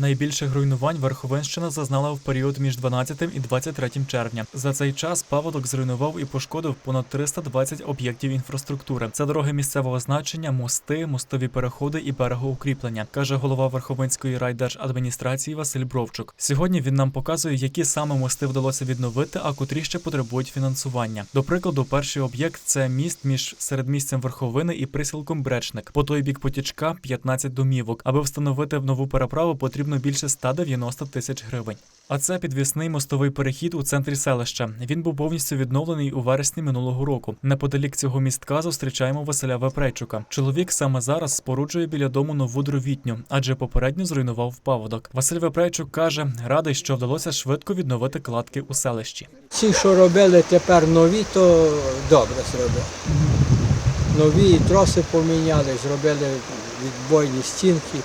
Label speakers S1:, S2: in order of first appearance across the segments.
S1: Найбільших руйнувань Верховенщина зазнала в період між 12 і 23 червня. За цей час паводок зруйнував і пошкодив понад 320 об'єктів інфраструктури. Це дороги місцевого значення, мости, мостові переходи і берегоукріплення, каже голова Верховенської райдержадміністрації Василь Бровчук. Сьогодні він нам показує, які саме мости вдалося відновити, а котрі ще потребують фінансування. До прикладу, перший об'єкт це міст між середмістям Верховини і присілком Бречник. По той бік потічка 15 домівок. Аби встановити нову переправу, потрібно більше 190 тисяч гривень. А це підвісний мостовий перехід у центрі селища. Він був повністю відновлений у вересні минулого року. Неподалік цього містка зустрічаємо Василя Вепрейчука. Чоловік саме зараз споруджує біля дому нову дровітню, адже попередньо зруйнував паводок. Василь Вепрейчук каже, радий, що вдалося швидко відновити кладки у селищі.
S2: Ці, що робили тепер нові, то добре зробили. Нові троси поміняли, зробили відбойні стінки.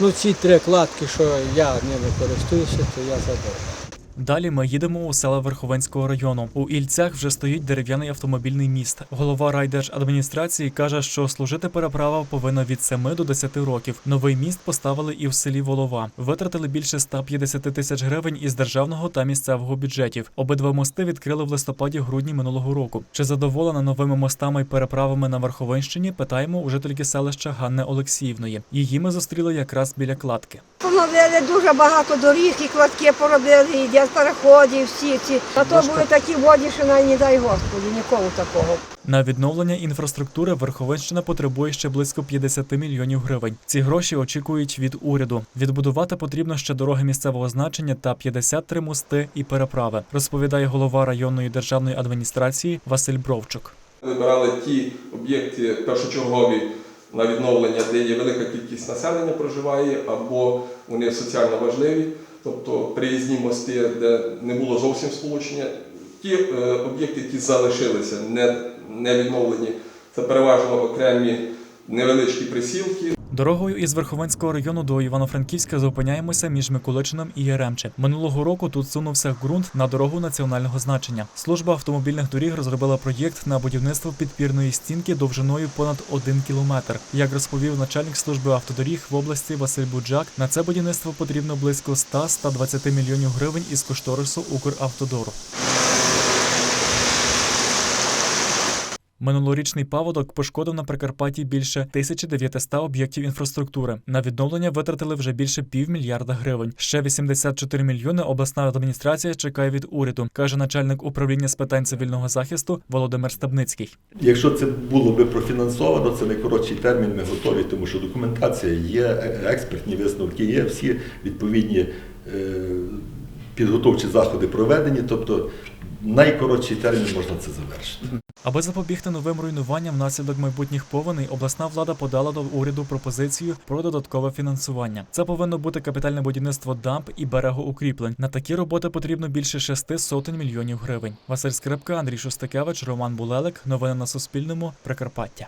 S2: Ну, ці три кладки, що я ними користуюся, то я задоволений.
S1: Далі ми їдемо у села Верховенського району. У Ільцях вже стоїть дерев'яний автомобільний міст. Голова райдержадміністрації каже, що служити переправа повинна від 7 до 10 років. Новий міст поставили і в селі Волова. Витратили більше 150 тисяч гривень із державного та місцевого бюджетів. Обидва мости відкрили в листопаді-грудні минулого року. Чи задоволена новими мостами і переправами на Верховенщині? Питаємо у жительки селища Ганни Олексіївної. Її ми зустріли якраз біля кладки.
S3: Поновили дуже багато доріг, і кладки поробили, для всі ці. А то були такі воді, що навіть не дай Господі, нікому такого.
S1: На відновлення інфраструктури Верховенщина потребує ще близько 50 мільйонів гривень. Ці гроші очікують від уряду. Відбудувати потрібно ще дороги місцевого значення та 53 мости і переправи, розповідає голова районної державної адміністрації Василь Бровчук.
S4: Вибирали ті об'єкти першочергові на відновлення, де є велика кількість населення проживає, або вони соціально важливі, тобто приїзні мости, де не було зовсім сполучення. Ті е, об'єкти, які залишилися, не, не відновлені, це переважно окремі невеличкі присілки,
S1: Дорогою із Верховенського району до Івано-Франківська зупиняємося між Миколичином і Яремче. Минулого року тут сунувся ґрунт на дорогу національного значення. Служба автомобільних доріг розробила проєкт на будівництво підпірної стінки довжиною понад один кілометр. Як розповів начальник служби автодоріг в області Василь Буджак, на це будівництво потрібно близько 100-120 мільйонів гривень із кошторису Укравтодору. Минулорічний паводок пошкодив на Прикарпатті більше 1900 об'єктів інфраструктури. На відновлення витратили вже більше півмільярда гривень. Ще 84 мільйони обласна адміністрація чекає від уряду, каже начальник управління з питань цивільного захисту Володимир Стабницький.
S5: Якщо це було би профінансовано, це найкоротший термін. Ми готові, тому що документація є, е- експертні висновки є, всі відповідні е, підготовчі заходи проведені. Тобто найкоротший термін можна це завершити.
S1: Аби запобігти новим руйнуванням внаслідок майбутніх повеней, обласна влада подала до уряду пропозицію про додаткове фінансування. Це повинно бути капітальне будівництво дамб і берегоукріплень. На такі роботи потрібно більше шести сотень мільйонів гривень. Василь Скрипка, Андрій Шостакевич, Роман Булелик. Новини на Суспільному. Прикарпаття.